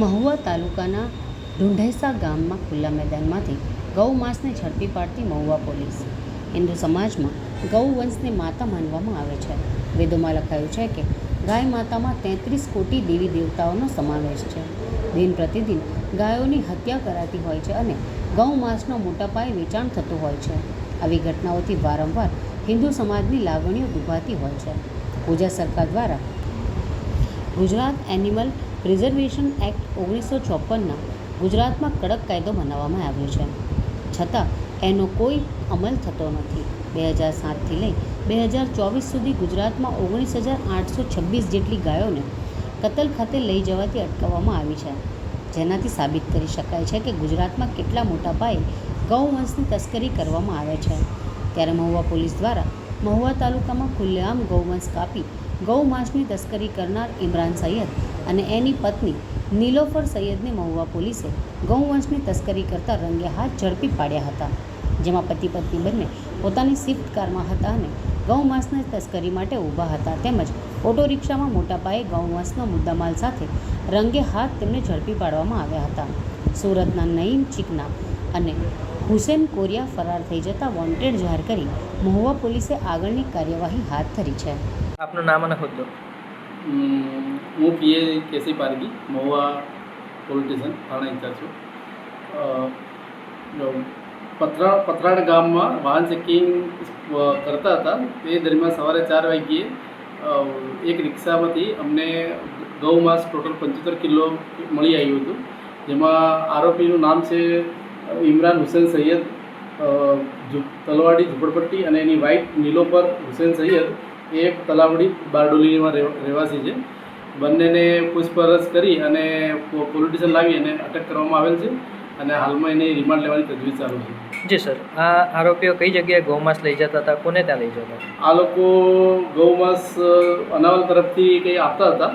મહુવા તાલુકાના ઢુંઢેસા ગામમાં ખુલ્લા મેદાનમાંથી ગૌ માંસને ઝડપી પાડતી મહુવા પોલીસ. હિન્દુ સમાજમાં ગૌ વંશને માતા માનવામાં આવે છે. વેદોમાં લખાયું છે કે ગાય માતામાં તેત્રીસ કોટી દેવી દેવતાઓનો સમાવેશ છે. દિન પ્રતિદિન ગાયોની હત્યા કરાતી હોય છે અને ગૌ માંસનો મોટા પાયે વેચાણ થતું હોય છે. આવી ઘટનાઓથી વારંવાર હિન્દુ સમાજની લાગણીઓ દુભાતી હોય છે. ગુજરાત સરકાર દ્વારા ગુજરાત એનિમલ પ્રિઝર્વેશન એક્ટ ઓગણીસો ચોપનના ગુજરાતમાં કડક કાયદો બનાવવામાં આવ્યો છે. છતાં, એનો કોઈ અમલ થતો નથી. બે હજાર સાતથી લઈ બે હજાર ચોવીસ સુધી ગુજરાતમાં ઓગણીસ હજાર આઠસો છવ્વીસ જેટલી ગાયોને કતલ ખાતે લઈ જવાથી અટકાવવામાં આવી છે. જેનાથી સાબિત કરી શકાય છે કે ગુજરાતમાં કેટલા મોટા પાયે ગૌવંશની તસ્કરી કરવામાં આવે છે. ત્યારે મહુવા પોલીસ દ્વારા મહુવા તાલુકામાં ખુલ્લેઆમ ગૌવંશ કાપી ગૌમાંસની તસ્કરી કરનાર ઇમરાન સૈયદ અને એની પત્ની નીલોફર સૈયદને મહુવા પોલીસે ગૌવંશની તસ્કરી કરતા રંગે હાથ ઝડપી પાડ્યા હતા. જેમાં પતિ પત્ની બંને પોતાની સ્વિફ્ટ કારમાં હતા અને ગૌમાંસની તસ્કરી માટે ઊભા હતા તેમજ ઓટો રિક્ષામાં મોટા પાયે ગૌવંશનો મુદ્દામાલ સાથે રંગે હાથ તેમને ઝડપી પાડવામાં આવ્યા હતા. સુરતના નઈમ ચીકના અને હુસેન કોરિયા ફરાર થઈ જતા વોન્ટેડ જાહેર કરી મહુવા પોલીસે આગળની કાર્યવાહી હાથ ધરી છે. આપનું નામ અને હોદ્દો? હું PA KC Pargi Mahuva police station થાણા ઇન્ચાર્જ છું. પતરા પતરાડ ગામમાં વાહન ચેકિંગ કરતા હતા. તે દરમિયાન સવારે ચાર વાગ્યે એક રિક્ષામાંથી અમને ગૌ માંસ ટોટલ પંચોતેર કિલો મળી આવ્યું હતું. જેમાં આરોપીનું નામ છે ઇમરાન હુસેન સૈયદ તલવાડી ઝુંપડપટ્ટી અને એની વાઇફ નીલોપર હુસેન સૈયદ એ તલાવડી બારડોલીમાં રહેવા- રહેવાસી છે. બંનેને પૂછપરછ કરી અને પો- પોલીસ સ્ટેશન લાવી અને અટક કરવામાં આવેલ છે અને હાલમાં એની રિમાન્ડ લેવાની તજવીજ ચાલુ છે. જી સર આ આરોપીઓ કઈ જગ્યાએ ગૌમાંસ લઈ જતા હતા? કોને ત્યાં લઈ જતા આ લોકો ગૌમાંસ અનાવલ તરફથી કંઈ આપતા હતા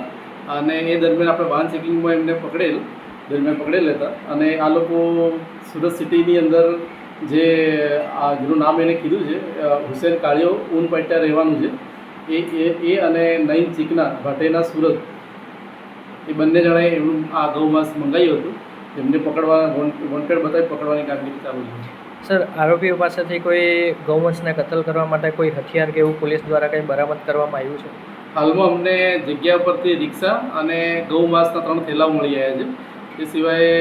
અને એ દરમિયાન આપણે વાહન ચેકિંગમાં એમને પકડેલ. દરમિયાન પકડેલ હતા અને આ લોકો સુરત સિટીની અંદર જે આ જેનું નામ એને કીધું છે હુસેન કાળિયો ઊન પાટિયા રહેવાનું છે. એ એ એ અને નઈમ ચીકના ભાટેના સુરત એ બંને જણાએ એમનું આ ગૌમાંસ મંગાવ્યું હતું. એમને પકડવા વોન્ટેડ બતાવી પકડવાની કામગીરી ચાલુ છે. સર આરોપીઓ પાસેથી કોઈ ગૌવંશને કતલ કરવા માટે કોઈ હથિયાર કે એવું પોલીસ દ્વારા કંઈ બરામદ કરવામાં આવ્યું છે? હાલમાં અમને જગ્યા પરથી રિક્ષા અને ગૌ માસના ત્રણ થેલાઓ મળી આવ્યા છે. એ સિવાય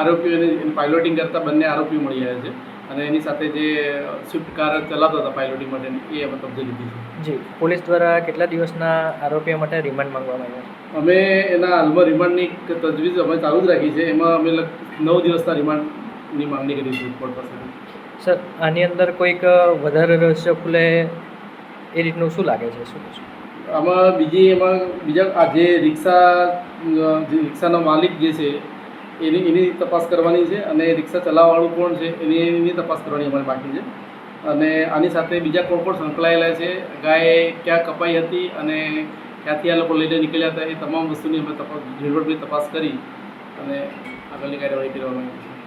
આરોપીઓને પાઇલોટિંગ કરતા બંને આરોપીઓ મળી આવ્યા છે. અને એની સાથે જે સ્વિફ્ટ કાર ચલાવતા હતા પાઇલોટિંગ માટે એ અમે કબજે લીધી છે. જી પોલીસ દ્વારા કેટલા દિવસના આરોપીઓ માટે રિમાન્ડ માંગવામાં આવ્યા અમે એના હાલમાં રિમાન્ડની તજવીજ અમે ચાલુ જ રાખી છે. એમાં અમે નવ દિવસના રિમાન્ડની માંગણી કરી છે કોર્ટ પાસે સર આની અંદર કોઈક વધારે રહસ્ય ખુલે એ રીતનું શું લાગે છે? શું? આમાં બીજી એમાં બીજા આ જે રિક્ષા રિક્ષાનો માલિક જે છે, એની એની તપાસ કરવાની છે અને રિક્ષા ચલાવવાવાળું કોણ છે, એની એની તપાસ કરવાની અમારે બાકી છે. અને આની સાથે બીજા કોણ કોણ સંકળાયેલા છે, ગાય ક્યાં કપાઈ હતી અને ક્યાંથી આ લોકો લઈને નીકળ્યા હતા, એ તમામ વસ્તુની અમે તપાસ, ઝીણવટભરી તપાસ કરી અને આગળની કાર્યવાહી કરવાની છે.